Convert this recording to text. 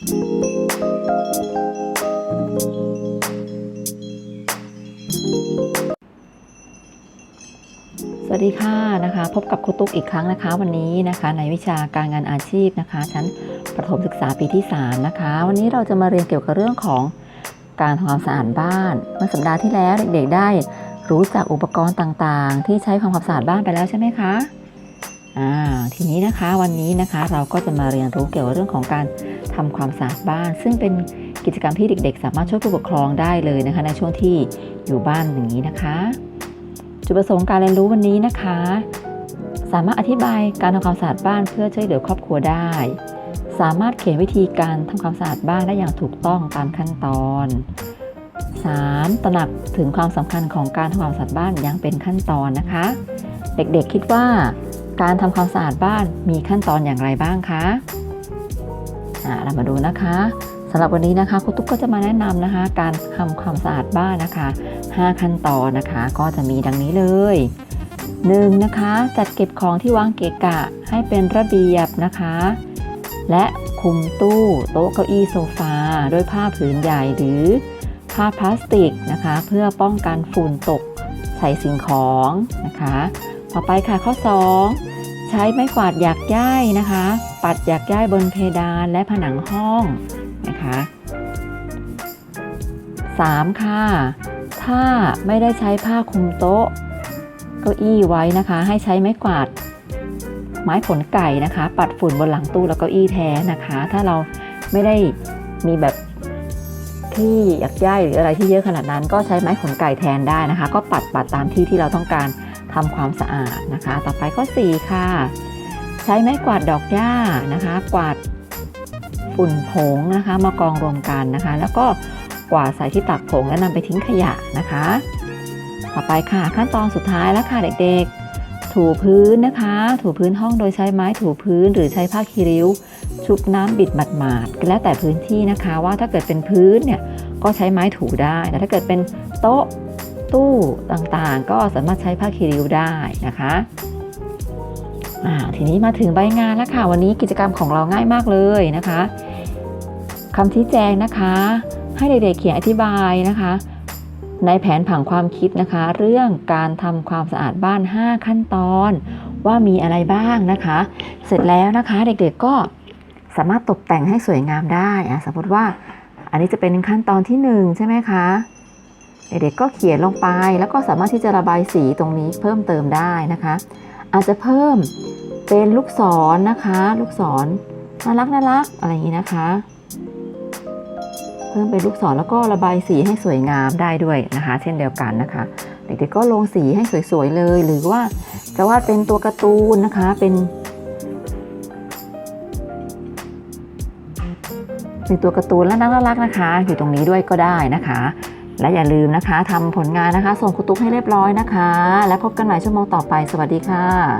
สวัสดีค่ะนะคะพบกับครูตุ๊กอีกครั้งนะคะ วันนี้นะคะในวิชาการงานอาชีพนะคะ ชั้นประถมศึกษาปีที่ 3 นะคะ วันนี้เราจะมาเรียนเกี่ยวกับเรื่องของการทำความสะอาดบ้าน เมื่อสัปดาห์ที่แล้วเด็กๆได้รู้จักอุปกรณ์ต่างๆ ที่ใช้ทำความสะอาดบ้านไปแล้วใช่ไหมคะอ่าทีนี้นะคะวันนี้นะคะเราก็จะมาเรียนรู้เกี่ยวกับเรื่องของการ ทำความสะอาดบ้าน ซึ่งเป็นกิจกรรมที่เด็กๆ สามารถช่วยผู้ปกครองได้เลยนะคะ ในช่วงที่อยู่บ้านอย่างนี้นะคะ จุดประสงค์การเรียนรู้วันนี้นะคะ สามารถอธิบายการทำความสะอาดบ้านเพื่อช่วยเหลือครอบครัวได้ สามารถเขียนวิธีการทำความสะอาดบ้านได้อย่างถูกต้องตามขั้นตอน 3. ตระหนักถึงความสำคัญของการทำความสะอาดบ้านอย่างเป็นขั้นตอนนะคะ เด็กๆคิดว่าการทำความสะอาดบ้านมีขั้นตอนอย่างไรบ้างคะ เรามาดูนะคะสำหรับวันนี้นะคะครูตุ๊กก็จะมาแนะนำนะคะ การทำความสะอาดบ้านนะคะ 5 ขั้นตอนนะคะก็จะมีดังนี้เลย 1. นะคะจัดเก็บของที่วางเกะกะให้เป็นระเบียบนะคะ และคุมตู้โต๊ะเก้าอี้โซฟาด้วยผ้าผืนใหญ่หรือผ้าพลาสติกนะคะ เพื่อป้องกันฝุ่นตกใส่สิ่งของนะคะ ต่อไปค่ะข้อ 2 ใช้ไม้กวาดหยักย่ายนะคะ ปัดหยักย่ายบนเพดานและผนังห้องนะคะ 3. ค่ะ ถ้าไม่ได้ใช้ผ้าคลุมโต๊ะเก้าอี้ไว้นะคะ ให้ใช้ไม้กวาด ไม้ขนไก่นะคะ ปัดฝุ่นบนหลังตู้แล้วเก้าอี้แทนนะคะ ถ้าเราไม่ได้มีแบบที่อยากย่ายหรืออะไรที่เยอะขนาดนั้น ก็ใช้ไม้ขนไก่แทนได้นะคะ ก็ปัดปัดตามที่ที่เราต้องการ ทำความสะอาดนะคะ ต่อไปข้อ 4 ค่ะ ใช้ไม้กวาดดอกหญ้านะคะ กวาดฝุ่นผงนะคะมากองรวมกันนะคะ แล้วก็กวาดใส่ที่ตักผงและนำไปทิ้งขยะนะคะ ต่อไปค่ะขั้นตอนสุดท้ายแล้วค่ะเด็กๆ ถูพื้นนะคะ ถูพื้นห้องโดยใช้ไม้ถูพื้น หรือใช้ผ้าคีริ้ว ชุบน้ำบิดหมาดๆแล้วแต่พื้นที่นะคะว่าถ้าเกิดเป็นพื้นเนี่ยก็ใช้ไม้ถูได้แต่ถ้าเกิดเป็นโต๊ะ ตู้ต่างๆ ก็สามารถใช้ผ้าคีริ้วได้นะคะทีนี้มาถึงใบงานแล้วค่ะ วันนี้กิจกรรมของเราง่ายมากเลยนะคะคำชี้แจงนะคะ ให้เด็กๆเขียนอธิบายนะคะ ในแผนผังความคิดนะคะ เรื่องการทำความสะอาดบ้าน 5 ขั้นตอนว่ามีอะไรบ้างนะคะ เสร็จแล้วนะคะเด็กๆก็สามารถตกแต่งให้สวยงามได้สมมติว่าอันนี้จะเป็นขั้นตอนที่ 1 ใช่ไหมคะ เด็กๆก็เขียนลงไปแล้วก็สามารถที่จะระบายสีตรงนี้เพิ่มเติมได้นะคะ อาจจะเพิ่มเป็นลูกศรนนะคะ ลูกศรน่ารักน่ารักอะไรอย่างนี้นะคะ เพิ่มเป็นลูกศรแล้วก็ระบายสีให้สวยงามได้ด้วยนะคะ เช่นเดียวกันนะคะ เด็กๆก็ลงสีให้สวยๆเลย หรือว่าจะวาดเป็นตัวการ์ตูนนะคะเป็นเป็นตัวการ์ตูนและน่ารักๆนะคะ อยู่ตรงนี้ด้วยก็ได้นะคะ และอย่าลืมนะคะทำผลงานนะคะ ส่งคุณตุ๊กให้เรียบร้อยนะคะ และพบกันใหม่ชั่วโมงต่อไป สวัสดีค่ะ